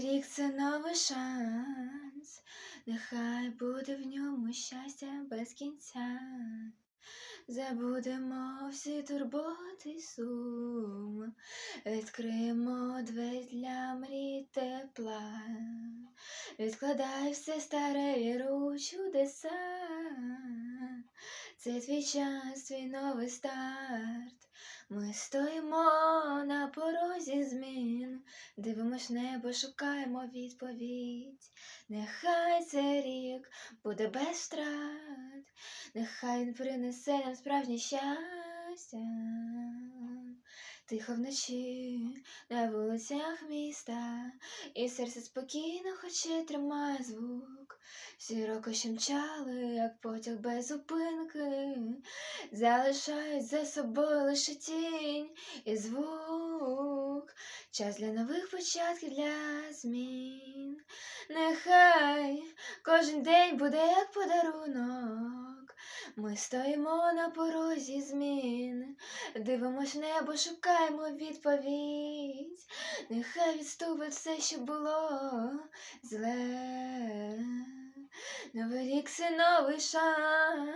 Рік це новий шанс, нехай буде в ньому щастя без кінця. Забудемо всі турботи сум, відкриємо двері для мрій тепла, відкладай все старе віру чудеса. Це твій час, твій новий старт. Ми стоїмо на порозі змін, дивимось небо, шукаємо відповідь. Нехай цей рік буде без втрат, нехай він принесе нам справжнє щастя. Тихо вночі на вулицях міста, і серце спокійно, хоч ще тримає звук. Всі роки мчали, як потяг без зупинки, залишають за собою лише тінь і звук. Час для нових початків для змін. Нехай кожен день буде як подарунок. Ми стоїмо на порозі змін, дивимось в небо, шукаємо відповідь. Нехай відступить все, що було зле. Новий рік це новий шанс.